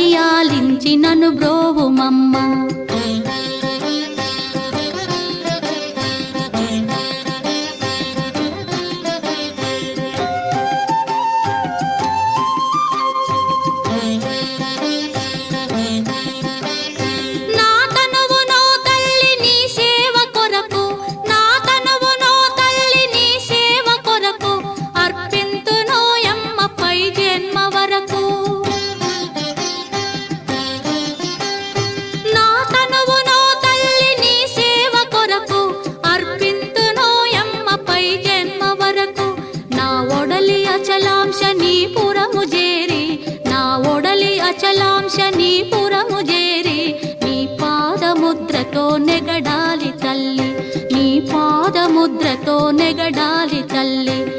పదియాలించినను బ్రోవుమమ్మ పాదముద్రతో నెగడాలి తల్లి. నీ పాదముద్రతో నెగడాలి తల్లి.